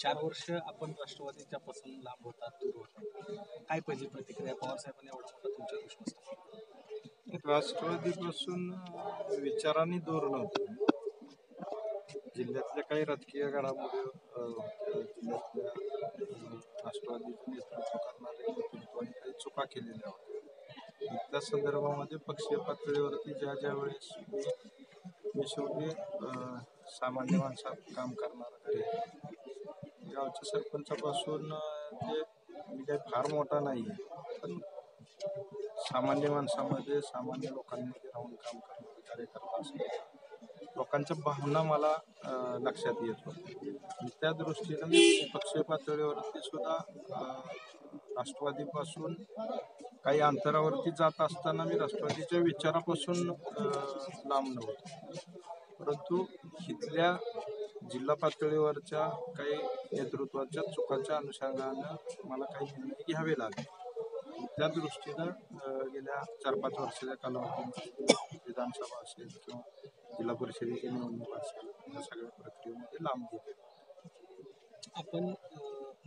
चार वर्ष आपण राष्ट्रवादीच्या पासून लांब होता दूर होता काय पहिली प्रतिक्रिया? पवार साहेबांनी एवढा मोठा तुमच्या दृष्टी राष्ट्रवादीपासून विचाराने विचारांनी दूर नव्हतो. जिल्ह्यातल्या काही राजकीय घडामोडी जिल्ह्यातल्या अं, राष्ट्रवादीचं नेतृत्व करणारे नेतृत्वाने काही चुका केलेल्या होत्या. त्या संदर्भामध्ये पक्षीय पातळीवरती ज्या ज्या वेळेस मी शेवटी सामान्य माणसात काम करणार आहे गावच्या सरपंचापासून ते मी काही फार मोठा नाही आहे पण सामान्य माणसामध्ये सामान्य लोकांमध्ये राहून काम करणारे कार्यकर्ता असतात. लोकांच्या भावना मला लक्षात येत होत्या. त्या दृष्टीनं मी पक्षीय पातळीवरती सुद्धा राष्ट्रवादीपासून काही अंतरावरती जात असताना मी राष्ट्रवादीच्या विचारापासून लांब नव्हतो. परंतु इथल्या जिल्हा पातळीवरच्या काही नेतृत्वाच्या चुकाच्या अनुषंगानं मला काही निर्णय घ्यावे लागले. त्या दृष्टीनं गेल्या चार पाच वर्षाच्या कालावधीमध्ये विधानसभा असेल किंवा जिल्हा परिषदेची निवडणूक असेल या सगळ्या प्रक्रियेमध्ये लांब गेले. आपण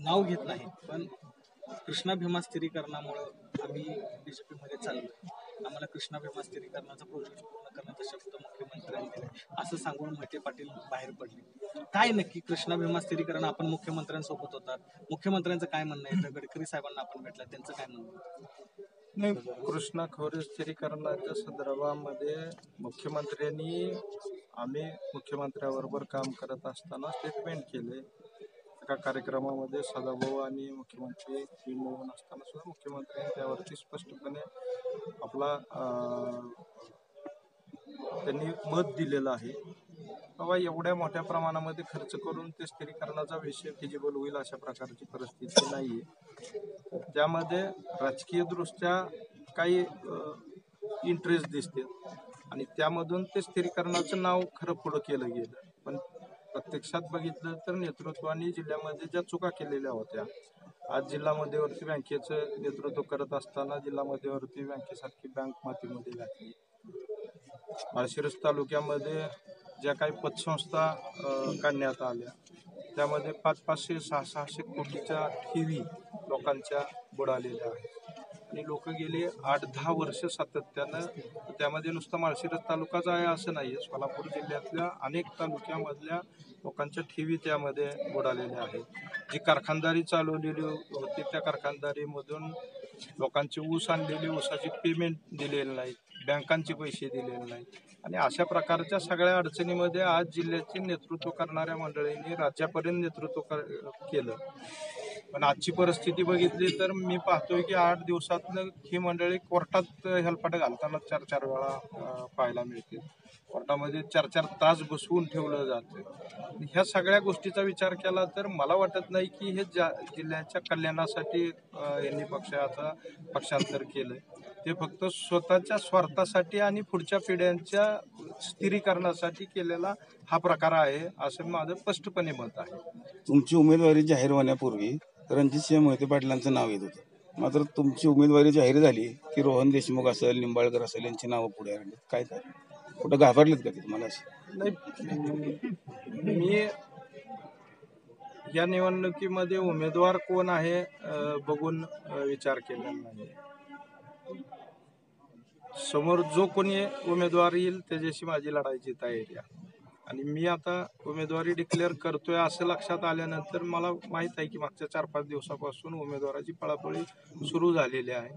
नाव घेत नाही पण कृष्णा भीमा स्थिरीकरणामुळं आम्ही जे पीमध्ये चाललो आम्हाला कृष्णा भीमा प्रोजेक्ट पूर्ण करण्याचा शब्द मुख्यमंत्र्यांनी दिला असं सांगून मोहिते पाटील बाहेर पडले. काय नक्की कृष्णा भीमा आपण मुख्यमंत्र्यांसोबत होतात? मुख्यमंत्र्यांचं काय म्हणणं आहे? गडकरी साहेबांना आपण भेटला त्यांचं काय म्हणणं नाही कृष्णा खोरे स्थिरीकरणाच्या संदर्भामध्ये मुख्यमंत्र्यांनी आम्ही मुख्यमंत्र्याबरोबर काम करत असताना स्टेटमेंट केले. एका कार्यक्रमामध्ये सदाभाऊ आणि मुख्यमंत्री ही असताना सुद्धा मुख्यमंत्र्यांनी त्यावरती स्पष्टपणे आपला त्यांनी मत दिलेलं आहे. बाबा एवढ्या मोठ्या प्रमाणामध्ये खर्च करून ते स्थिरीकरणाचा विषय फिजिबल होईल अशा प्रकारची परिस्थिती नाही आहे ज्यामध्ये राजकीयदृष्ट्या काही इंटरेस्ट दिसते आणि त्यामधून ते स्थिरीकरणाचं नाव खरं पुढं केलं गेलं. प्रत्यक्षात बघितलं तर नेतृत्वाने जिल्ह्यामध्ये ज्या चुका केलेल्या होत्या आज जिल्हा मध्यवर्ती बँकेचं नेतृत्व करत असताना जिल्हा मध्यवर्ती बँकेसारखी बँक मातीमध्ये घातली. माळशिरस तालुक्यामध्ये ज्या काही पतसंस्था काढण्यात आल्या त्यामध्ये पाच पाचशे सहा सहाशे कोटीच्या ठेवी लोकांच्या बुडालेल्या आहेत. आणि लोक गेले आठ दहा वर्ष सातत्यानं त्यामध्ये नुसतं माळशिरस तालुकाच आहे असं नाही आहे सोलापूर जिल्ह्यातल्या अनेक तालुक्यामधल्या लोकांच्या ठेवी त्यामध्ये बुडालेल्या आहेत. जी कारखानदारी चालवलेली होती त्या कारखानदारीमधून लोकांचे ऊस आणलेली ऊसाची पेमेंट दिलेली नाहीत. बँकांचे पैसे दिलेले नाहीत. आणि अशा प्रकारच्या सगळ्या अडचणीमध्ये आज जिल्ह्याचे नेतृत्व करणाऱ्या मंडळींनी राज्यापर्यंत नेतृत्व कर केलं. पण आजची परिस्थिती बघितली तर मी पाहतोय की आठ दिवसातनं ही मंडळी कोर्टात हेलपाट घालताना चार चार वेळा पाहायला मिळते. कोर्टामध्ये चार चार तास बसवून ठेवलं जातं. ह्या सगळ्या गोष्टीचा विचार केला तर मला वाटत नाही की हे ज्या जिल्ह्याच्या कल्याणासाठी यांनी पक्षाचा पक्षांतर केलं ते फक्त स्वतःच्या स्वार्थासाठी आणि पुढच्या पिढ्यांच्या स्थिरीकरणासाठी केलेला हा प्रकार आहे असं माझं स्पष्टपणे मत आहे. तुमची उमेदवारी जाहीर होण्यापूर्वी रणजितसिंह मोहिते पाटलांचं नाव येत होतं. मात्र तुमची उमेदवारी जाहीर झाली की रोहन देशमुख असेल निंबाळकर असेल यांची नावं पुढे आली. काय झालं कुठं घाबरलेत का ते तुम्हाला असं नाही मी या निवडणुकीमध्ये उमेदवार कोण आहे बघून विचार केलेला नाही. समोर जो कोणी उमेदवार येईल त्याच्याशी माझी लढायची तयारी आहे. आणि मी आता उमेदवारी डिक्लेअर करतोय असं लक्षात आल्यानंतर मला माहीत आहे की मागच्या चार पाच दिवसापासून उमेदवाराची पळापळी सुरू झालेली आहे.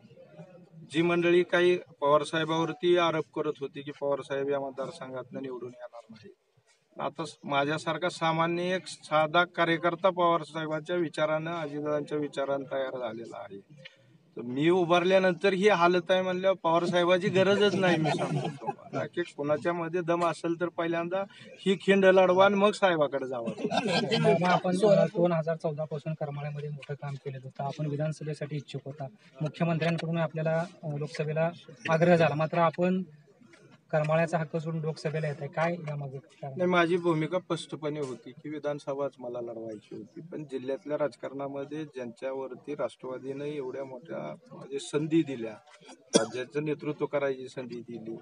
जी मंडळी काही पवार साहेबावरती आरोप करत होती की पवार साहेब या मतदारसंघात निवडून येणार नाही आता माझ्यासारखा सामान्य एक साधा कार्यकर्ता पवार साहेबांच्या विचारानं अजितदादांच्या विचारानं तयार झालेला आहे. तर मी उभारल्यानंतर ही हालत आहे म्हणल्यावर पवार साहेबाची गरजच नाही मी सांगतो. का की कोणाच्या मध्ये दम असेल तर पहिल्यांदा ही खिंड लढवा आणि मग साहेबाकडे जावं. आपण दोन हजार चौदा पासून करमाळ्यामध्ये मोठं काम केलं होतं. आपण विधानसभेसाठी इच्छुक होता. मुख्यमंत्र्यांकडून आपल्याला लोकसभेला आग्रह झाला. मात्र आपण करमाळ्याचा हक्क सोडून लोकसभेला येत आहे. काय यामागे? नाही माझी भूमिका स्पष्टपणे होती की विधानसभाच मला लढवायची होती. पण जिल्ह्यातल्या राजकारणामध्ये ज्यांच्यावरती राष्ट्रवादीनं एवढ्या मोठ्या म्हणजे संधी दिल्या राज्याचं नेतृत्व करायची संधी दिली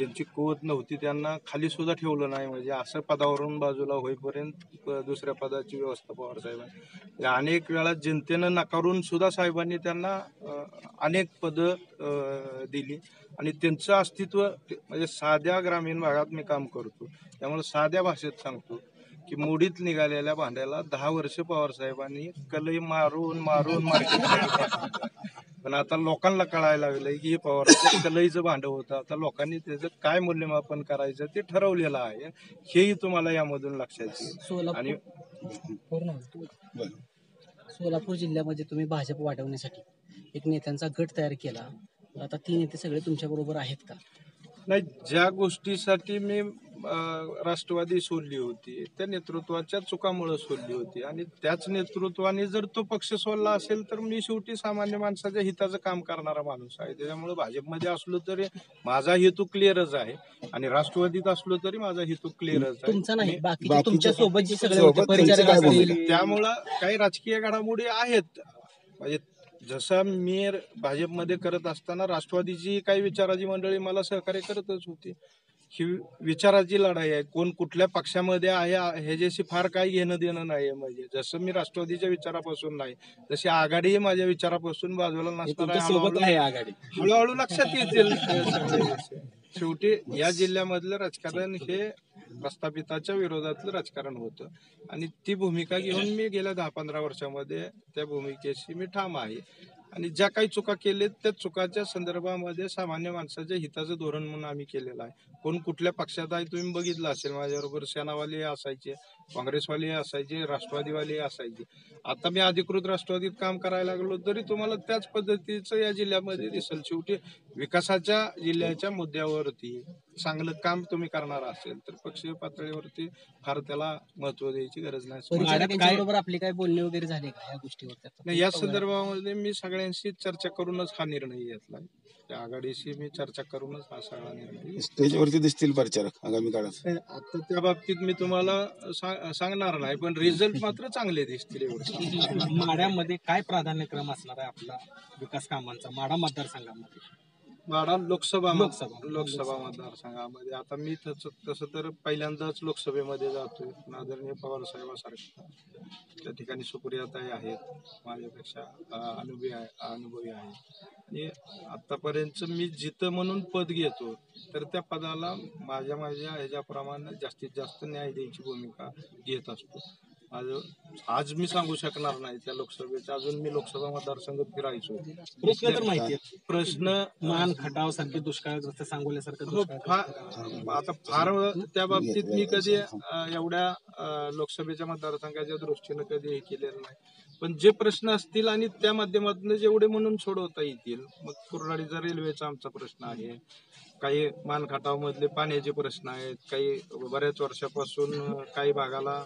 ज्यांची कुवत नव्हती त्यांना खाली सुद्धा ठेवलं नाही. म्हणजे असं पदावरून बाजूला होईपर्यंत दुसऱ्या पदाची व्यवस्था पवार साहेबांनी. म्हणजे अनेक वेळा जनतेनं नाकारून सुद्धा साहेबांनी त्यांना अनेक पदं दिली. आणि त्यांचं अस्तित्व म्हणजे साध्या ग्रामीण भागात मी काम करतो. त्यामुळे साध्या भाषेत सांगतो की मोडीत निघालेल्या भांड्याला दहा वर्ष पवार साहेबांनी कलई मारून मारून मार्केट पण आता लोकांना कळायला लागलंय की हे पवाराचं कलईचं भांड होतं आता लोकांनी त्याचं काय मूल्यमापन करायचं ते ठरवलेलं आहे. हेही तुम्हाला यामधून लक्षात येईल. सोलापूर आणि. सोलापूर जिल्ह्यामध्ये तुम्ही भाजप वाढवण्यासाठी एक नेत्यांचा गट तयार केला. आता ती नेते सगळे तुमच्या बरोबर आहेत का? नाही ज्या गोष्टीसाठी मी राष्ट्रवादी सोडली होती. त्या नेतृत्वाच्या चुकामुळे सोडली होती. आणि त्याच नेतृत्वाने जर तो पक्ष सोडला असेल तर मी शेवटी सामान्य माणसाच्या हिताचं काम करणारा माणूस आहे. त्याच्यामुळे भाजपमध्ये असलो तरी माझा हेतू क्लिअरच आहे. आणि राष्ट्रवादीत असलो तरी माझा हेतू क्लिअरच आहे? त्यामुळं काही राजकीय घडामोडी आहेत. म्हणजे जसं मी भाजपमध्ये करत असताना राष्ट्रवादीची काही विचाराची मंडळी मला सहकार्य करतच होती. ही विचाराची लढाई आहे. कोण कुठल्या पक्षामध्ये आहे ह्याच्याशी फार काही घेणं देणं नाही म्हणजे. जसं मी राष्ट्रवादीच्या विचारापासून नाही तशी आघाडी माझ्या विचारापासून बाजूला नसणार आहे. आघाडी. हळूहळू लक्षात येतील. शेवटी या जिल्ह्यामधलं राजकारण हे प्रस्थापिताच्या विरोधातलं राजकारण होतं. आणि ती भूमिका घेऊन मी गेल्या दहा पंधरा वर्षामध्ये त्या भूमिकेशी मी ठाम आहे. आणि ज्या काही चुका केलेत त्या चुकाच्या संदर्भामध्ये सामान्य माणसाच्या हिताचं धोरण म्हणून आम्ही केलेलं आहे. कोण कुठल्या पक्षात आहे तुम्ही बघितलं असेल माझ्याबरोबर. सेनावाले असायचे काँग्रेसवाले असायचे राष्ट्रवादीवाले असायचे. आता मी अधिकृत राष्ट्रवादीत काम करायला लागलो तरी तुम्हाला त्याच पद्धतीचं या जिल्ह्यामध्ये दिसेल. शेवटी विकासाच्या जिल्ह्याच्या मुद्द्यावरती चांगलं काम तुम्ही करणार असेल तर पक्षीय पातळीवरती फार त्याला महत्त्व द्यायची गरज नाही. बरोबर आपली काय बोलणे वगैरे झाले का या गोष्टीवर? या संदर्भामध्ये मी सगळ्यांशी चर्चा करूनच हा निर्णय घेतला त्या आघाडीशी मी चर्चा करूनच हा सगळा निर्णय. स्टेजवरती दिसतील प्रचारक आगामी काळात. आता त्या बाबतीत मी तुम्हाला सांगणार नाही पण रिझल्ट मात्र चांगले दिसतील माड्यामध्ये काय प्राधान्यक्रम असणार आहे आपला विकास कामांचा माडा मतदारसंघामध्ये? माढा लोकसभा लोकसभा. लोकसभा मतदारसंघामध्ये. आता मी तसं तसं तर पहिल्यांदाच लोकसभेमध्ये जातोय. पण आदरणीय पवार साहेबासारखा. त्या ठिकाणी सुप्रियाताई आहेत. माझ्यापेक्षा अं, अनुभवी आहे अनुभवी आहे. आणि आतापर्यंत मी जिथं म्हणून पद घेतो तर त्या पदाला माझ्या माझ्या ह्याच्याप्रमाणे जास्तीत जास्त न्याय द्यायची भूमिका घेत असतो. माझं आज मी सांगू शकणार नाही त्या लोकसभेच्या अजून मी लोकसभा मतदारसंघ फिरायचो. प्रश्न तर माहिती आहे. प्रश्न मान खटाव सारखे दुष्काळग्रस्त सांगोल्यासारखं हो, आता फार त्या बाबतीत मी कधी एवढ्या लोकसभेच्या मतदारसंघाच्या दृष्टीनं कधी हे केलेलं नाही. पण जे प्रश्न असतील आणि त्या माध्यमातून जेवढे म्हणून सोडवता येतील मग कुर्राडीचा रेल्वेचा आमचा प्रश्न आहे. काही मानखटाव मधले पाण्याचे प्रश्न आहेत. काही बऱ्याच वर्षापासून काही भागाला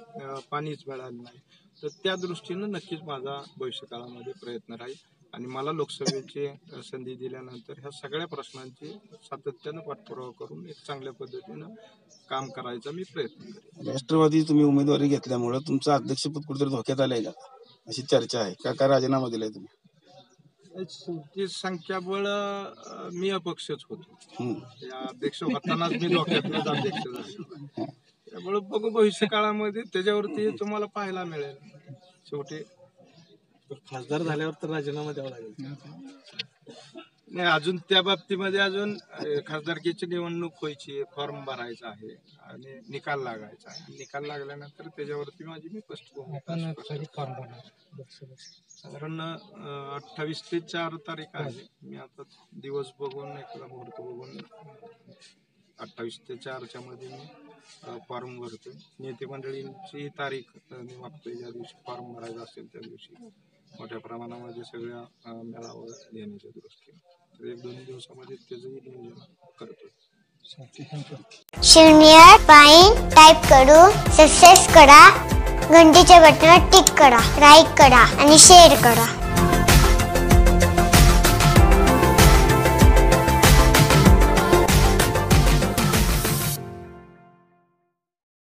पाणीच मिळालं नाही. तर त्या दृष्टीनं नक्कीच माझा भविष्यकाळामध्ये प्रयत्न राहील आणि मला लोकसभेची संधी दिल्यानंतर ह्या सगळ्या प्रश्नांची सातत्यानं पाठपुरावा करून एक चांगल्या पद्धतीनं काम करायचा मी प्रयत्न करेन. राष्ट्रवादी तुम्ही उमेदवारी घेतल्यामुळे तुमचं अध्यक्षपद कुठेतरी धोक्यात आलंय का? अशी चर्चा आहे. का काय राजीनामा दिलाय तुम्ही? शेवटी संख्याबळ मी अपक्षच होतो. अध्यक्ष होतानाच मी डोक्यातलाच अध्यक्ष झालो. त्यामुळे बघू भविष्य काळामध्ये त्याच्यावरती तुम्हाला पाहायला मिळेल. शेवटी. खासदार झाल्यावर तर राजीनामा द्यावा लागेल. नाही अजून त्या बाबतीमध्ये अजून खासदारकीची निवडणूक व्हायची फॉर्म भरायचा आहे आणि निकाल लागायचा आहे. निकाल लागल्यानंतर त्याच्यावरती माझी मी स्पष्ट भूमिका? साधारण अठ्ठावीस ते चार तारीख आहे. मी आता दिवस बघून एक मुहूर्त बघून अठ्ठावीस ते चारच्या मध्ये मी फॉर्म भरतोय. नेते मंडळींची तारीख मी मागतोय ज्या दिवशी फॉर्म भरायचा असेल त्या दिवशी. मोठ्या प्रमाणामध्ये सगळ्या अ, मेळावं घेण्याच्या दृष्टीने. तर एक दोन दिवसामध्ये त्याचंही नियोजन करतोय. शिवनियर पाईन टाईप करू सक्सेस करा घंटीच्या बटनावर टिक करा लाईक करा आणि शेअर करा.